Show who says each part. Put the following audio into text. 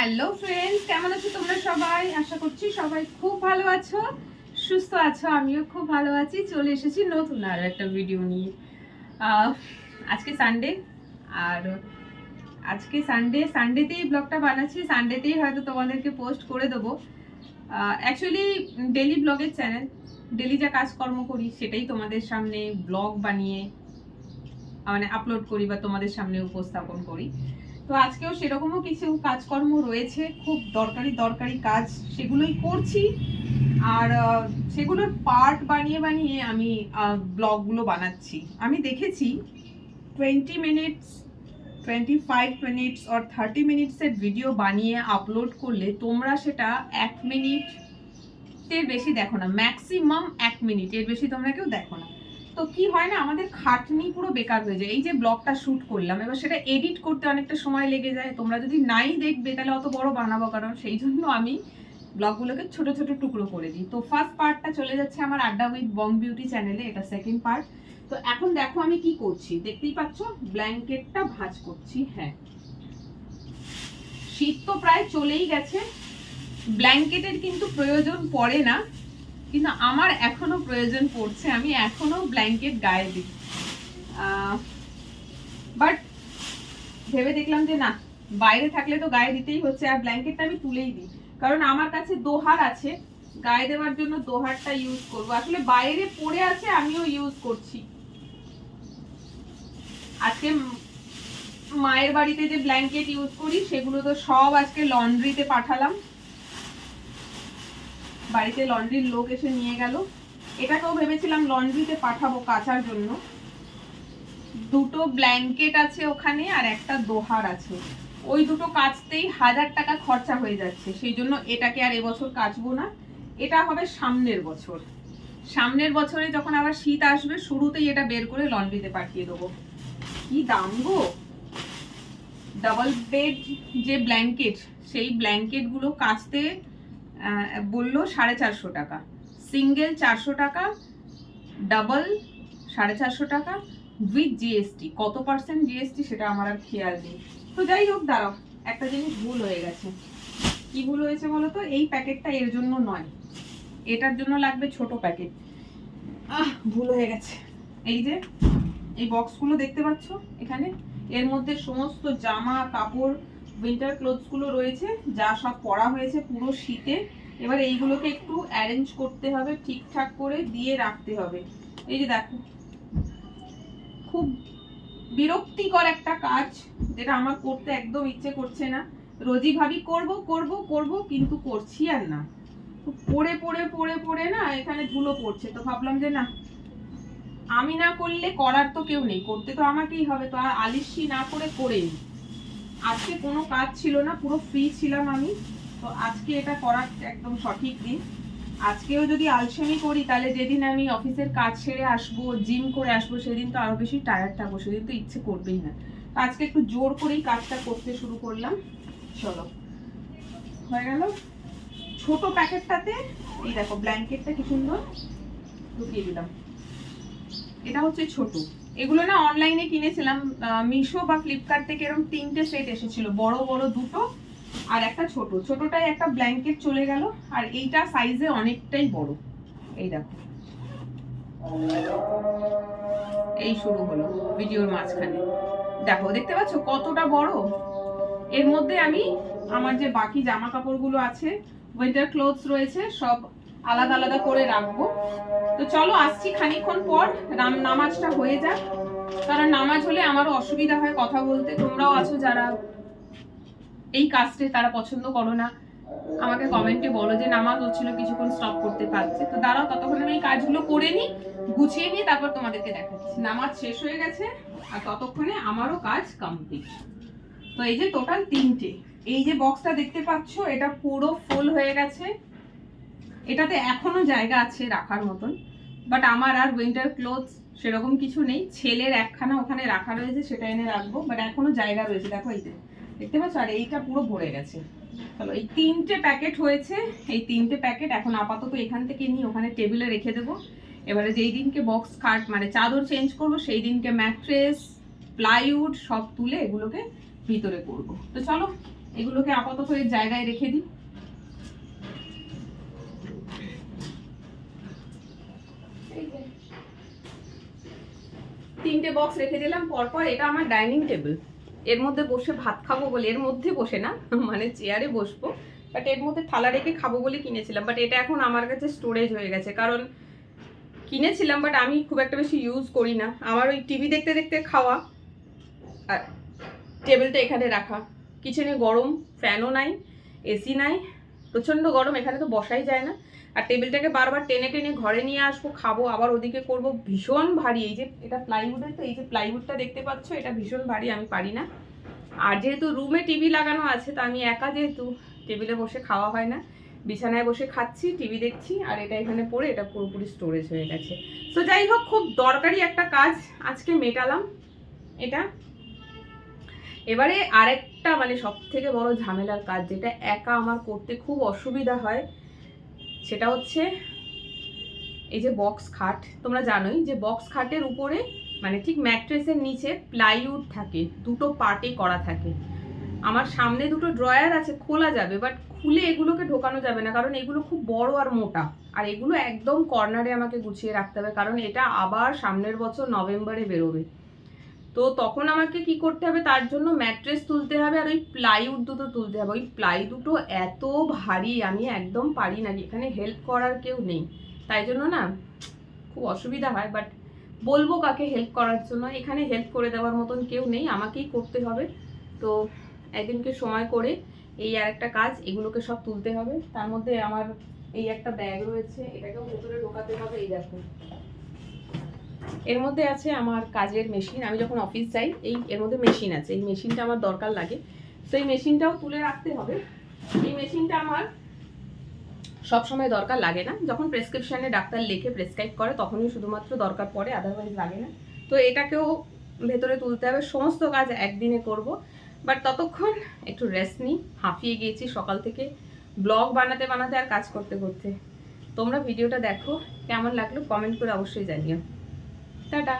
Speaker 1: Hello friends, কেমন আছো তোমরা সবাই? আশা করছি সবাই খুব ভালো আছো, সুস্থ আছো, আমিও খুব ভালো আছি। চলে এসেছি নতুন আরও একটা ভিডিও নিয়ে। আজকে সানডে আর আজকে সানডে সানডেতেই ব্লগটা বানাচ্ছি। সানডেতেই হয়তো তোমাদেরকে পোস্ট করে দেবো। অ্যাকচুয়ালি ডেলি ব্লগের চ্যানেল ডেলি যা কাজকর্ম করি, সেটাই তোমাদের সামনে ব্লগ বানিয়ে মানে আপলোড করি বা তোমাদের সামনে উপস্থাপন করি। তো আজকেও সেরকমও কিছু কাজকর্ম রয়েছে, খুব দরকারি দরকারি কাজ সেগুলোই করছি। আর সেগুলোর পার্ট বানিয়ে বানিয়ে আমি ব্লগগুলো বানাচ্ছি। আমি দেখেছি twenty minutes twenty five minutes or thirty মিনিটসের video বানিয়ে আপলোড করলে তোমরা সেটা এক মিনিটের বেশি দেখো না। ম্যাক্সিমাম এক মিনিট এর বেশি তোমরা কেউ দেখো না। তো কি হয় না, আমাদের খাটনি পুরো বেকার হয়ে যায়। এই যে ব্লগটা শ্যুট করলাম, এবার সেটা এডিট করতে অনেকটা সময় লেগে যায়। তোমরা যদি নাই দেখবে, তাহলে অত বড় বানাবো কারণ সেই জন্য আমি ব্লগগুলোকে ছোট ছোট টুকরো করে দিই। তো ফার্স্ট পার্টটা চলে যাচ্ছে আমার আড্ডা উইথ বং বিউটি চ্যানেলে এটা সেকেন্ড পার্ট তো এখন দেখো আমি কি করছি। দেখতেই পাচ্ছ ব্ল্যাঙ্কেটটা ভাঁজ করছি হ্যাঁ। শীত তো প্রায় চলেই গেছে। ব্ল্যাঙ্কেটের কিন্তু প্রয়োজন পড়ে না। কিন্তু আমার এখনও প্রয়োজন পড়ছে, আমি এখনও ব্ল্যাঙ্কেট গায়ে দিই। বাট ভেবে দেখলাম যে না, বাইরে থাকলে তো গায়ে দিতেই হচ্ছে, আর ব্ল্যাঙ্কেটটা আমি তুলেই দিই। কারণ আমার কাছে দোহার আছে, গায়ে দেওয়ার জন্য দোহারটা ইউজ করব। আসলে বাইরে পড়ে আছে, আমিও ইউজ করছি। আজকে মায়ের বাড়িতে যে ব্ল্যাঙ্কেট ইউজ করি, সেগুলো তো সব আজকে লন্ড্রিতে পাঠালাম। বাড়িতে লন্ড্রির লোক এসে নিয়ে গেল। এটাকেও ভেবেছিলাম লন্ড্রিতে পাঠাবো কাচার জন্য। দুটো ব্ল্যাঙ্কেট আছে ওখানে আর একটা দোহার আছে। ওই দুটো কাচতেই হাজার টাকা খরচা হয়ে যাচ্ছে। সেই জন্য এটাকে আর এবছর কাচবো না। এটা হবে সামনের বছর। সামনের বছরে যখন আবার শীত আসবে, শুরুতেই এটা বের করে লন্ড্রিতে পাঠিয়ে দেবো। কি দাম গো! ডাবল বেড যে ব্ল্যাঙ্কেট, সেই ব্ল্যাঙ্কেটগুলো কাচতে বলল সাড়ে চারশো টাকা। সিঙ্গেল চারশো টাকা ডাবল সাড়ে চারশো টাকা উইথ জিএসটি কত পার্সেন্ট জিএসটি সেটা আমার আর খেয়াল নেই। তো যাই হোক, দাঁড়াও, একটা জিনিস ভুল হয়ে গেছে। কি ভুল হয়েছে বলো তো এই প্যাকেটটা এর জন্য নয়। এটার জন্য লাগবে ছোট প্যাকেট। আহ, ভুল হয়ে গেছে। এই যে, এই বক্সগুলো দেখতে পাচ্ছ এখানে? এর মধ্যে সমস্ত জামা, কাপড় উইন্টার ক্লোথসগুলো রয়েছে, যা সব পরা হয়েছে পুরো শীতে। এবার এইগুলোকে একটু অ্যারেঞ্জ করতে হবে, ঠিকঠাক করে দিয়ে রাখতে হবে। এই যে দেখো, খুব বিরক্তিকর একটা কাজ, যেটা আমার করতে একদম ইচ্ছে করছে না। রোজই ভাবি, করব করব করব, কিন্তু করছি আর না। পড়ে পড়ে পড়ে পড়ে না, এখানে ধুলো পড়ছে। তো ভাবলাম যে না, আমি না করলে করার তো কেউ নেই, করতে তো আমাকেই হবে, তো আর আলিসি না করে করে নি। আজকে কোনো কাজ ছিল না, পুরো ফ্রি ছিলাম আমি। তো আজকে এটা করার একদম সঠিক দিন। আজকেও যদি আলসেমি করি, তাহলে যেদিন আমি অফিসের কাজ সেরে আসব জিম করে আসব, সেদিন তো আরও বেশি টায়ার্ড থাকব, সেদিন তো ইচ্ছে করবেই না। তো আজকে একটু জোর করেই কাজটা করতে শুরু করলাম। চলো। হয়ে গেল। ছোট প্যাকেটটাতে, এই দেখো ব্ল্যাঙ্কেটটা কি সুন্দর? ঢুকিয়ে দিলাম। এটা হচ্ছে ছোট। এগুলো না অনলাইনে কিনেছিলাম মিশো বা ফ্লিপকার্ট থেকে এরকম তিনটে সেট এসেছিল। বড় বড় দুটো আর একটা ছোট। ছোটটায় একটা ব্ল্যাঙ্কেট চলে গেল আর এইটা সাইজে অনেকটাই বড়। এই দেখো। এই শুরু হলো ভিডিওর মাঝখানে। দেখো, দেখতে পাচ্ছ কতটা বড়? এর মধ্যে আমি আমার যে বাকি জামা কাপড়গুলো আছে উইন্টার ক্লোথস রয়েছে, সব আলাদা আলাদা করে রাখব। তো চলো আসছি খানিকক্ষণ পর, রাম নামাজটা হয়ে যাক। কারণ নামাজ হলে আমারও অসুবিধা হয় কথা বলতে। তোমরাও আছো যারা এই কাজটা তারা পছন্দ করো না, আমাকে কমেন্টে বলো যে নামাজ হচ্ছিল কিছুক্ষণ স্টপ করতে পারছে তো দাঁড়াও, ততক্ষণ আমি এই কাজগুলো করে নিই, গুছিয়ে নিই তারপর তোমাদেরকে দেখাচ্ছি। নামাজ শেষ হয়ে গেছে, আর ততক্ষণে আমারও কাজ কমপ্লিট তো এই যে টোটাল তিনটে। এই যে বক্সটা দেখতে পাচ্ছ, এটা পুরো ফুল হয়ে গেছে। এটাতে এখনও জায়গা আছে রাখার মতন বাট আমার আর উইন্টার ক্লোথস সেরকম কিছু নেই। ছেলের একখানা ওখানে রাখা রয়েছে, সেটা এনে রাখব বাট এখনও জায়গা রয়েছে। দেখো এই যে, দেখতে পাচ্ছ? আর এইটা পুরো ভরে গেছে। চলো এই তিনটে প্যাকেট হয়েছে, এই তিনটে প্যাকেট এখন আপাতত এখান থেকে নিয়ে ওখানে টেবিলে রেখে দেবো। এবারে যেই দিনকে বক্স খাট মানে চাদর চেঞ্জ করব, সেই দিনকে ম্যাট্রেস প্লাইউড সব তুলে এগুলোকে ভিতরে করব। তো চলো, এগুলোকে আপাতত এর জায়গায় রেখে দিই এই যে। তিনটে বক্স রেখে দিলাম, পরপর এটা আমার ডাইনিং টেবিলের মধ্যে বসে ভাত খাব বলে, এর মধ্যে বসে না মানে চেয়ারে বসবো। বাট এর মধ্যে থালা রেখে খাব বলে কিনেছিলাম বাট এটা এখন আমার কাছে স্টোরেজ হয়ে গেছে। কারণ কিনেছিলাম বাট আমি খুব একটা বেশি ইউজ করি না। আমার ওই টিভি দেখতে দেখতে খাওয়া, আর টেবিলটা এখানে রাখা। কিচেনে গরম ফ্যানও নাই এসি নাই। প্রচণ্ড গরম, এখানে তো বসাই যায় না। আর টেবিলটাকে বারবার টেনে টেনে ঘরে নিয়ে আসব, খাব, আবার ওদিকে করব, ভীষণ ভারী। এই যে এটা প্লাইউডের তো, এই যে প্লাইউডটা দেখতে পাচ্ছ, এটা ভীষণ ভারী, আমি পারি না। আর যেহেতু রুমে টিভি লাগানো আছে, তো আমি একা যেহেতু টেবিলে বসে খাওয়া হয় না, বিছানায় বসে খাচ্ছি, টিভি দেখছি, আর এটা এখানে পড়ে, এটা পুরোপুরি স্টোরেজ হয়ে গেছে। তো যাই হোক, খুব দরকারি একটা কাজ, আজকে মেটালাম এটা। এবারে আরেকটা মানে সব থেকে বড় ঝামেলার কাজ যেটা একা আমার করতে খুব অসুবিধা হয়, সেটা হচ্ছে এই যে বক্স খাট, তোমরা জানোই যে বক্স খাটের উপরে মানে ঠিক ম্যাট্রেসের নিচে প্লাইউড থাকে, দুটো পার্টে করা থাকে। আমার সামনে দুটো ড্রয়ার আছে, খোলা যাবে বাট খুলে এগুলোকে ঢোকানো যাবে না, কারণ এগুলো খুব বড় আর মোটা। আর এগুলো একদম কর্নারে আমাকে গুছিয়ে রাখতে হবে, কারণ এটা আবার সামনের বছর নভেম্বরে বেরোবে। তো তখন আমাকে কি করতে হবে? তার জন্য ম্যাট্রেস তুলতে হবে আর ওই প্লাইউড দুটো তুলতে হবে। ওই প্লাই দুটো এত ভারী, আমি একদম পারি না এখানে হেল্প করার কেউ নেই। তাই জন্য না খুব অসুবিধা হয় বাট বলব কাকে হেল্প করার জন্য। এখানে হেল্প করে দেওয়ার মতন কেউ নেই, আমাকেই করতে হবে। তো একদিনকে সময় করে এই আর একটা কাজ, এগুলোকে সব তুলতে হবে। তার মধ্যে আমার এই একটা ব্যাগ রয়েছে, এটাকেও ভেতরে ঢোকাতে হবে, এই দেখো। এর মধ্যে আছে আমার কাজের মেশিন, আমি যখন অফিস যাই, এই এর মধ্যে মেশিন আছে, এই মেশিনটা আমার দরকার লাগে। তো এই মেশিনটাও তুলে রাখতে হবে। এই মেশিনটা আমার সব সময় দরকার লাগে না। যখন প্রেসক্রিপশানে ডাক্তার লিখে প্রেসক্রাইব করে, তখনই শুধুমাত্র দরকার পড়ে আদারওয়াইজ লাগে না। তো এটাকেও ভেতরে তুলতে হবে। সমস্ত কাজ একদিনে করব। বাট ততক্ষণ একটু রেস্ট নিই। হাঁফিয়ে গিয়েছি সকাল থেকে। ব্লগ বানাতে বানাতে আর কাজ করতে করতে। তোমরা ভিডিওটা দেখো। কেমন লাগল? কমেন্ট করে অবশ্যই জানিও। টাটা।